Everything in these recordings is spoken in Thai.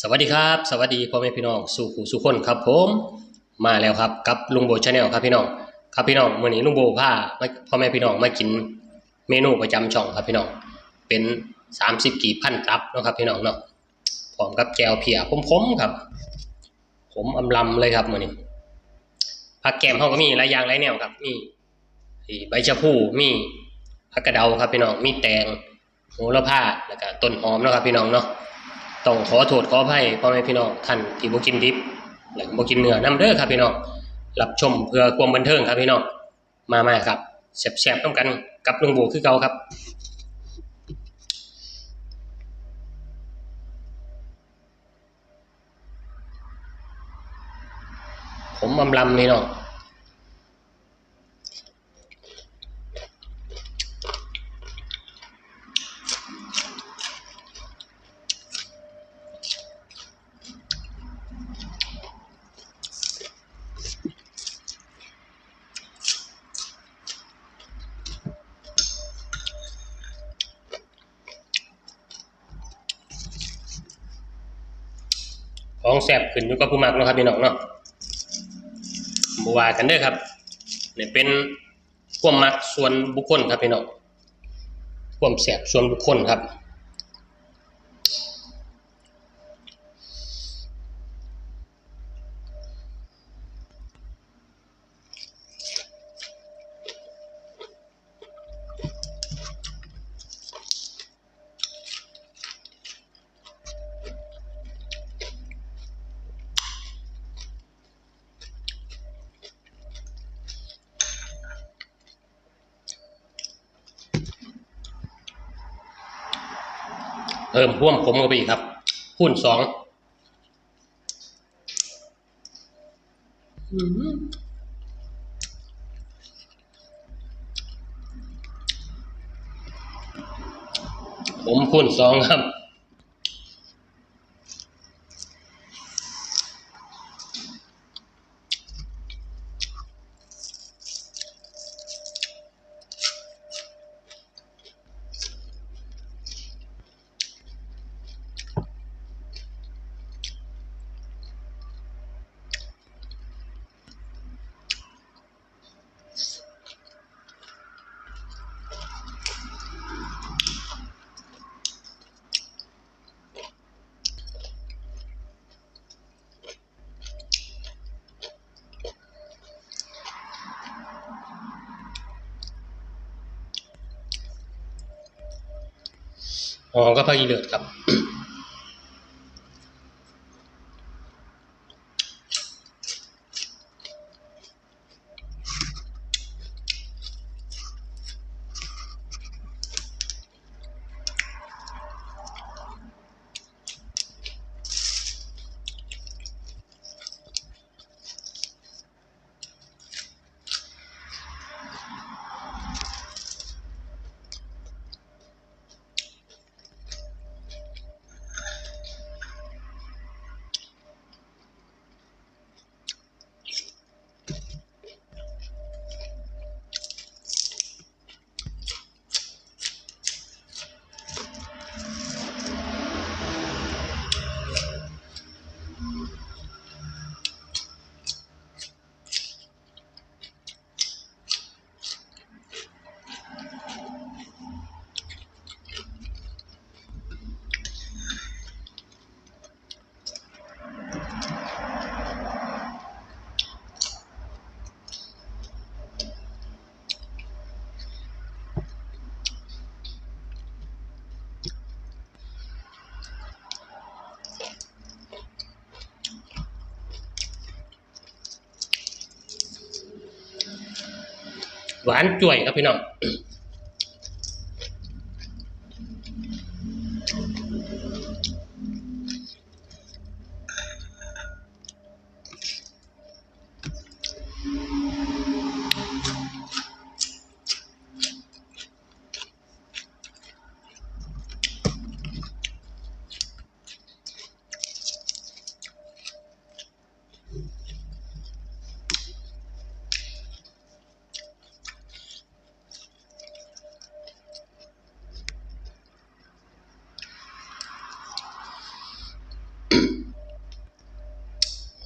สวัสดีครับ สวัสดีพ่อแม่พี่น้องสู่ผู้สู่คนครับผมมาแล้วครับกับลุงโบชาแนลครับพี่น้องครับพี่น้องมื้อนี้ลุงโบพาพ่อแม่พี่น้องมากินเมนูประจำช่องครับพี่น้องเป็น 30 กีบพันตับนะครับพี่น้องเนาะพร้อมกับแจวเพียขมๆครับ ผมอำลำเลยครับมื้อนี้ผักแกมเฮาก็มีหลายอย่างหลายแนวครับ มีที่ใบชะพูมีผักกระเดาครับพี่น้องมีแตงโหระพาแล้วก็ต้นหอมนะครับพี่น้องเนาะ ต้องขอโทษขออภัยพ่อแม่พี่น้องท่านที่บ่กินดิบและบ่กินเนื้อนำเด้อครับพี่น้องรับชมเพื่อความบันเทิงครับพี่น้องมามาครับแซ่บๆต้องกันกับลุงโบคือเก่าครับผมอำลำนี่น้อง ของแซบขึ้นอยู่กับผู้มักเนาะครับพี่น้องเนาะบ่ว่ากันเด้อครับเนี่ยเป็นความมักส่วนบุคคลครับพี่น้องความแซบส่วนบุคคลครับ เพิ่มพ่วมผมเข้าไปอีกครับคูณสองผมคูณสองครับ อ๋อก็พากีเลิศครับ หวานจ่วยครับพี่น้อง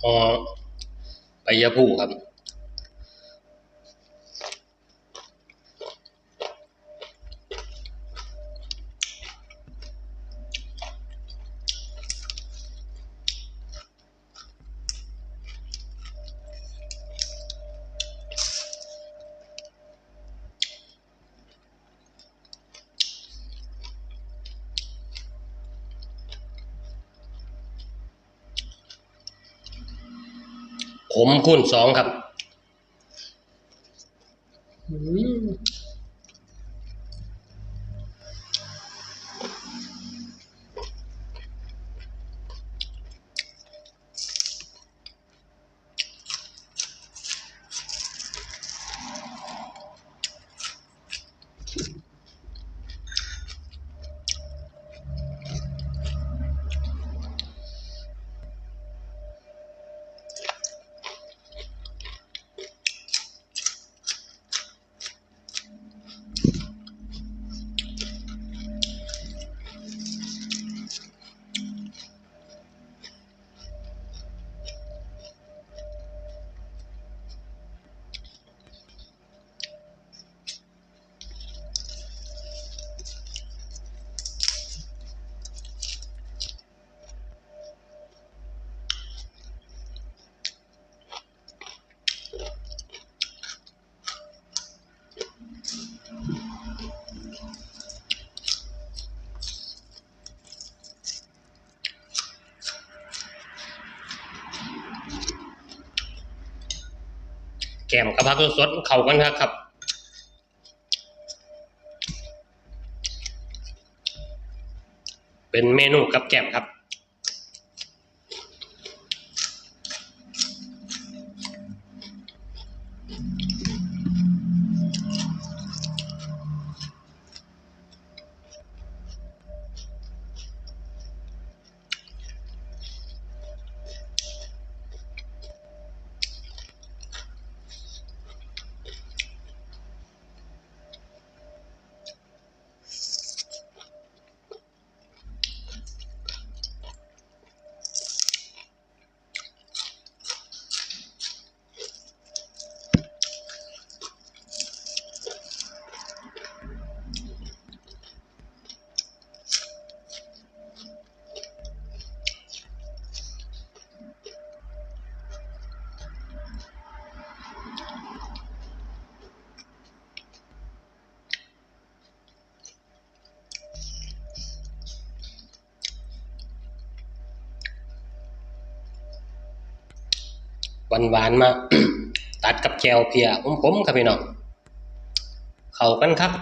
พอไปยะพูครับ ผมคูณสองครับ แกมกับผักสดๆเข้ากันครับครับเป็นเมนูกับแกมครับ หวานหวานๆมา ตัดกับแจวเพียผมๆครับพี่น้อง เข้ากันครับ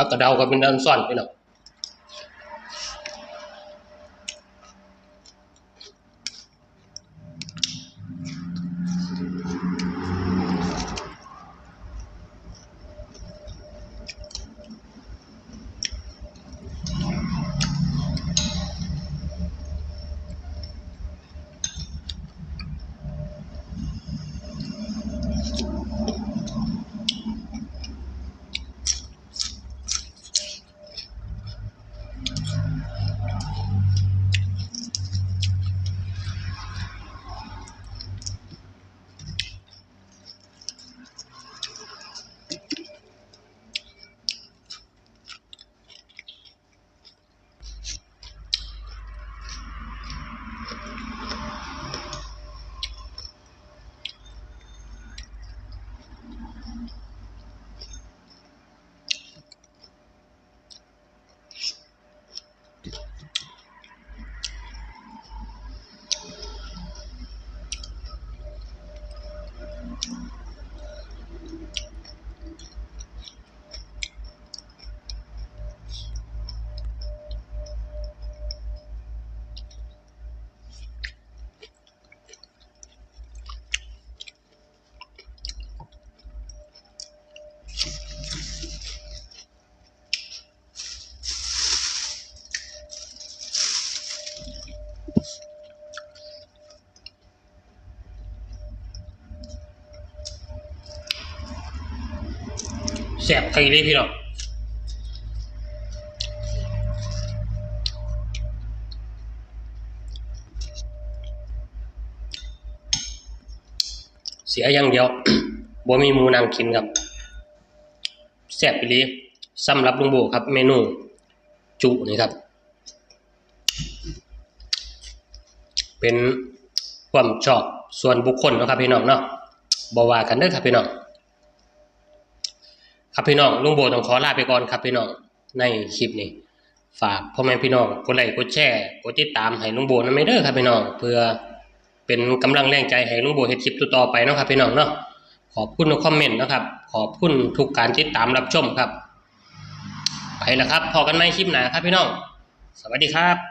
ผักกระเดากันเป็นอันซ่อนไปหน้อง ซ่บใครเลยพี่น้องเสียอย่างเดียวบ่มีหมูนางกินครับแซ่บไปเลยสำหรับลุงโบครับ เมนูจุนี่ครับ เป็นความชอบส่วนบุคคลนะครับพี่น้องเนาะบ่ว่ากันเด้อครับพี่น้อง ครับพี่น้องลุงโบต้องขอลาไปก่อนครับพี่น้องในคลิปนี้ ฝากพ่อแม่พี่น้องกดไลค์กดแชร์กดติดตามให้ลุงโบนะไม่เด้อครับพี่น้องเพื่อเป็นกำลังแรงใจให้ลุงโบเฮ็ดคลิปต่อไปเนาะครับพี่น้องเนาะขอบคุณทุกคอมเมนต์นะครับ ขอบคุณทุกการติดตามรับชมครับไปแล้วครับพอกันไหมคลิปหนาครับพี่น้อง สวัสดีครับ